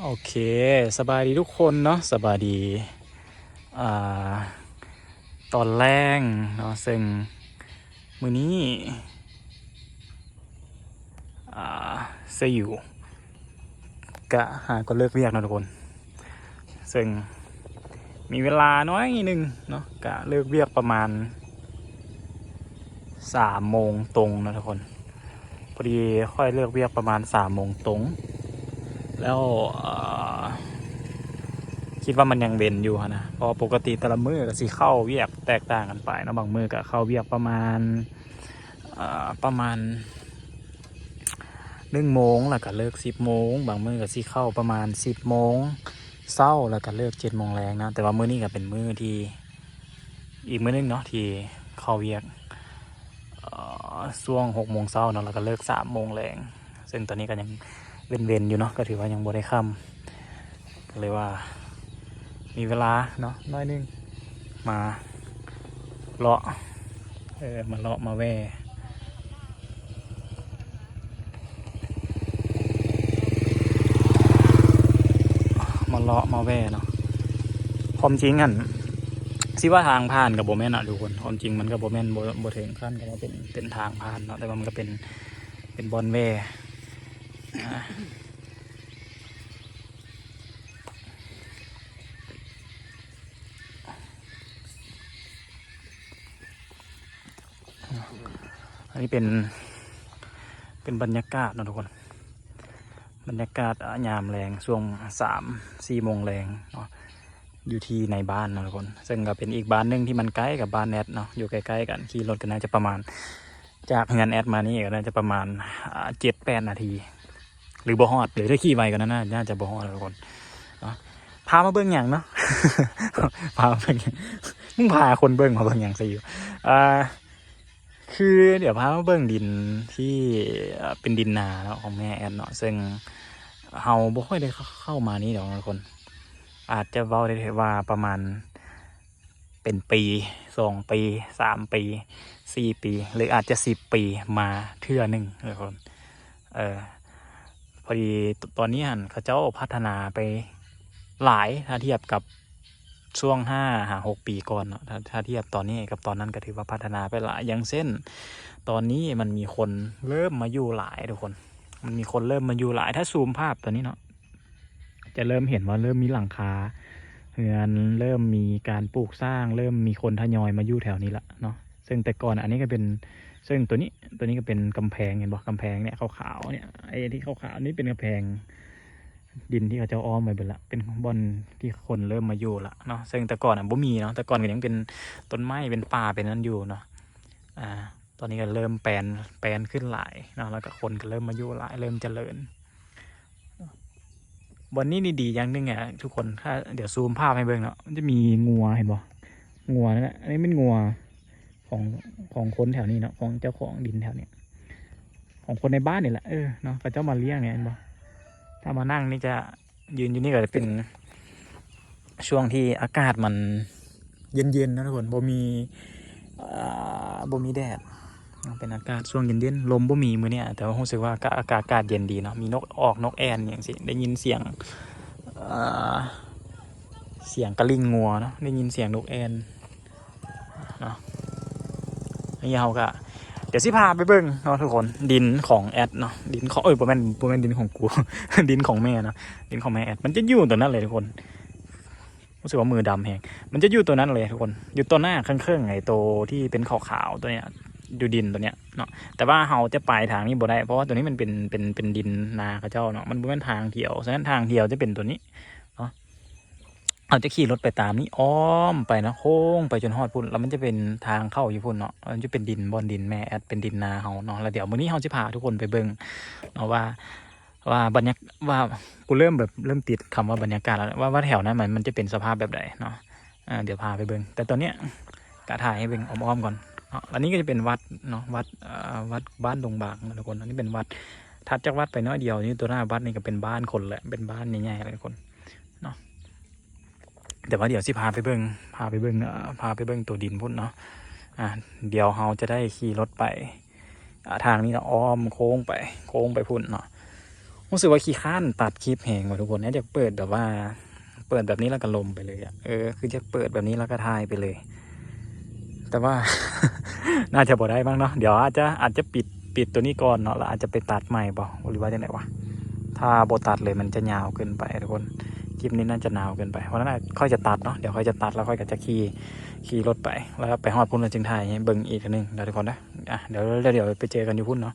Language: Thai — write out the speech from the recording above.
โอเค สบายดีทุกคนเนาะสบายดีอ่าตอนแรกเนาะซึ่งมือนี้อ่าเซอยู่กะหาก็เลิกเรียกนะทุกคน ซึ่งมีเวลาน้อยหนึ่งเนาะกะเลิกเรียกประมาณสามโมงตรงนะทุกคนพอดีค่อยเลิกเรียกประมาณสามโมงตรง แล้วคิดว่ามันยังเว้นอยู่นะเพราะปกติแต่ละมือก็สิเข้าเวียกแตกต่างกันไปนะบางมือก็เข้าเวียกประมาณประมาณหนึ่งโมงแล้วก็เลิกสิบโมงบางมือก็สิเข้าประมาณสิบโมงเศร้าแล้วก็เลิกเจ็ดโมงแรงนะแต่ว่ามือนี้ก็เป็นมือที่อีกมือนึงเนาะที่เข้าเวียกช่วงหกโมงเช้าเนาะแล้วก็เลิกสามโมงแรงซึ่งตอนนี้ก็ยัง เว้นๆอยู่เนาะก็ถือว่ายังบ่ได้ค่ำก็เลยว่า มีเวลาเนาะน้อยนึงมาเลาะเออมาเลาะมาแว่มาเลาะมาแว่เนาะความจริงอันสิว่าทางผ่านกับโบแมนอะทุกคนความจริงมันก็โบแมนโบโบถึงขั้นกับว่าเป็นเป็นทางผ่านเนาะแต่ว่ามันก็เป็นเป็นบอลแว่ อันนี้เป็นเป็นบรรยากาศนะทุกคน บรรยากาศอะยามแรงช่วงสามสี่โมงแรงเนาะอยู่ที่ในบ้านนะทุกคน ซึ่งก็เป็นอีกบ้านหนึ่งที่มันใกล้กับบ้านแอดเนาะอยู่ใกล้ๆกันขี่รถกันน่าจะประมาณ จากงานแอดมานี่ก็น่าจะประมาณเจ็ดแปดนาที หรือบ่ฮอดหรือถ้าขี่ไวกว่านั้นน่าจะบ่ฮอดแล้วทุกคนเนาะพามาเบิ่งอย่างเนาะพามาเบิ่งหยังมึงพาคนเบิ่งมาเบิ่งอย่างซะอยู่อ่าคือเดี๋ยวพามาเบิ่งดินที่เป็นดินนาเนาะของแม่แอนเนาะซึ่งเฮาบ่ค่อยได้เข้ามานี่เดอกทุกคน อาจจะเว้าได้ว่าประมาณเป็นปีสองปีสามปีสี่ปี หรืออาจจะสิบปีมาเทื่อหนึ่งทุกคน เออ อดีตอนนี้หันเขาเจ้าพัฒนาไปหลายถ้าเทียบกับช่วงห้าหาหกปีก่อนเนาะถ้าถ้าเทียบตอนนี้กับตอนนั้นก็ถือว่าพัฒนาไปหลายอย่างเช่น ตอนนี้มันมีคนเริ่มมาอยู่หลายทุกคน มันมีคนเริ่มมาอยู่หลายถ้าซูมภาพตัวนี้เนาะจะเริ่มเห็นว่าเริ่มมีหลังคาเฮือนเริ่มมีการปลูกสร้าง เริ่มมีคนทยอยมาอยู่แถวนี้ละเนาะซึ่งแต่ก่อนอันนี้ก็เป็น ซึ่งตัวนี้ตัวนี้ก็เป็นกำแพงเห็นบอกกำแพงเนี่ยขาวๆเนี่ยไอ้ที่ขาวๆนี่เป็นกำแพง ดินที่เขาจะอ้อมไปเบิดละเป็นบอนที่คนเริ่มมาอยู่ละเนาะซึ่งแต่ก่อนอะบ่มีเนาะแต่ก่อนก็ยังเป็นต้นไม้เป็นป่าเป็นนั้นอยู่เนาะอ่าตอนนี้ก็เริ่มแปลนแปลนขึ้นหลายเนาะแล้วก็คนก็เริ่มมาอยู่หลายเริ่มเจริญวันนี้นี่ดีอย่างหนึงอะทุกคนถ้าเดี๋ยวซูมภาพให้เบิ่งเนาะมันจะมีงัวเห็นบ่งัวนั่นแหละอันนี้เป็นงัว ของของคนแถวนี้เนาะของเจ้าของดินแถวเนี้ยของคนในบ้านนี่แหละเออเนาะเขาเจ้ามาเลี้ยงเนี่ยเห็นบ่ถ้ามานั่งนี่จะยืนอยู่นี่ก็จะเป็นช่วงที่อากาศมันเย็นๆนะทุกคนบ่มีอ่าบ่มีแดดเป็นอากาศช่วงเย็นๆลมบ่มีมือเนี่ยแต่ว่ารู้สึกว่าอากาศอากาศเย็นดีเนาะมีนกออกนกแอนอย่างสิได้ยินเสียงเสียงกระลิงงัวเนาะได้ยินเสียงนกแอนเน นี่เราก็เดี๋ยวสิพาไปเบิ่งเนาะทุกคนดินของแอดเนาะดินของเอ้ยประมาณประมาณดินของกู ดินของแม่เนาะดินของแม่แอดมันจะอยู่ตัวนั้นเลยทุกคนรู้สึกว่ามือดำแหงมันจะอยู่ตัวนั้นเลยทุกคนอยู่ตัวหน้าข้างๆไอ้ตัวที่เป็นขาวๆตัวเนี้ยอยู่ดินตัวเนี้ยเนาะแต่ว่าเราจะไปทางนี้บ่ได้เพราะว่าตัวนี้มันเป็นเป็นเป็นดินนาเขาเจ้าเนาะมันเป็นทางเที่ยวฉะนั้นทางเที่ยวจะเป็นตัวนี้ เราจะขี่รถไปตามนี้อ้อมไปนะโค้งไปจนฮอดพุ่นแล้วมันจะเป็นทางเข้าอยู่พุ่นเนาะมันจะเป็นดินบอนดินแม่แอดเป็นดินนาเฮาเนาะแล้วเดี๋ยวมื้อนี้เฮาจะพาทุกคนไปเบิ่งเนาะว่าว่าบรรยากว่ากูเริ่มแบบเริ่มติดคำว่าบรรยากาศแล้วว่าว่าแถวนั้นมันมันจะเป็นสภาพแบบใดเนาะอ่าเดี๋ยวพาไปเบิ่งแต่ตอนเนี้ยกะถ่ายให้เบิ่งอ้อมๆก่อนเนาะอันนี้ก็จะเป็นวัดเนาะวัดเอ่อวัดบ้านดงบากทุกคนอันนี้เป็นวัดถัดจากวัดไปน้อยเดียวนี่ตัวหน้าวัดนี่ก็เป็นบ้านคนแหละเป็นบ้านใหญ่ๆเลยทุกคนเนาะ แต่ว่าเดี๋ยวสิพาไปเบิ่งพาไปเบิงเอ่อพาไปเบิ่งตัวดินพุ่นเนาะอ่าเดี๋ยวเราจะได้ขี่รถไปอ่าทางนี้เนาะอ้อมโค้งไปโค้งไปพุ่นเนาะรู้สึกว่าขี้ข้านตัดคลิปแหงว่ะทุกคนเนี่ยจะเปิดแบบว่าเปิดแบบนี้แล้วก็ลมไปเลยอะเออคือจะเปิดแบบนี้แล้วก็ทายไปเลย แต่ว่า น่าจะบ่ได้บ้างเนาะเดี๋ยวอาจจะอาจจะปิดปิดตัวนี้ก่อนเนาะแล้วอาจจะไปตัดใหม่บ่หรือว่าจะไหนวะถ้าโบตัดเลยมันจะยาวเกินไปทุกคน คลิปนี้น่าจะนาวเกินไปเพราะนั้นค่อยจะตัดเนาะเดี๋ยวค่อยจะตัดแล้วค่อยก็จะขี่ขี่รถไป แล้วไปหอดพุ่นแล้วจึงถ่ายให้เบิ่งอีกทีนึงเดี๋ยวทุกคนนะอะเดี๋ยวเดี๋ยวเดี๋ยวไปเจอกันอยู่พุ่นเนาะ